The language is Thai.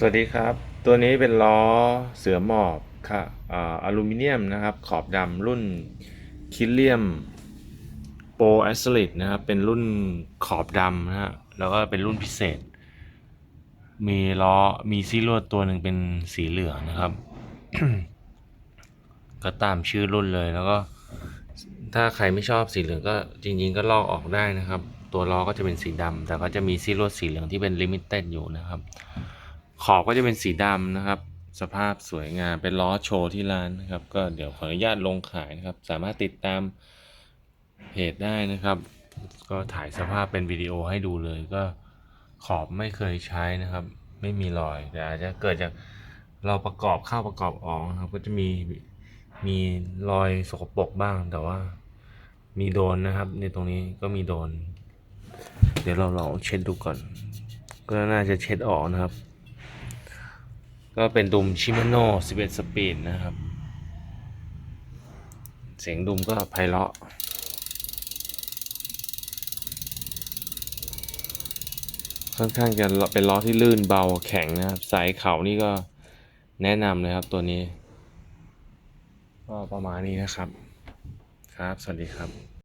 สวัสดีครับ ตัวนี้เป็นล้อเสือหมอบค่ะอลูมิเนียมนะครับ ขอบดำรุ่นคิเลียมโปรแอสลิดนะครับ เป็นรุ่นขอบดำนะฮะแล้วก็เป็นรุ่นพิเศษ มีล้อมีซี่ลวดตัวหนึ่งเป็นสีเหลืองนะครับ ก็ตามชื่อรุ่นเลยแล้วก็ ถ้าใครไม่ชอบสีเหลืองก็จริง ๆ ก็ลอกออกได้นะครับ ตัวล้อก็จะเป็นสีดำแต่ก็จะมีซี่ลวดสีเหลืองที่เป็นลิมิเต็ดอยู่นะครับ ขอบก็จะเป็นสีดำนะครับ สภาพสวยงามเป็นล้อโชว์ที่ร้านนะครับ ก็เดี๋ยวขออนุญาตลงขายนะครับ สามารถติดตามเพจได้นะครับ ก็ถ่ายสภาพเป็นวิดีโอให้ดูเลยก็ขอบไม่เคยใช้นะครับ ไม่มีรอยแต่อาจจะเกิดจากเราประกอบเข้าประกอบออกนะครับ ก็จะมีมีรอยสกปรกบ้างแต่ว่ามีโดนนะครับ ในตรงนี้ก็มีโดน เดี๋ยวเราลองเช็ดดูก่อน ก็น่าจะเช็ดออกนะครับ ก็เป็นดุมชิม a โน่11 สปีดนะครับ เสียงดุมก็ไพเราะค่อนข้างจะเป็นล้อที่ลื่นเบาแข็งนะครับ สายเขานี่ก็แนะนำเลยครับตัวนี้ ก็ประมาณนี้นะครับ ครับ สวัสดีครับ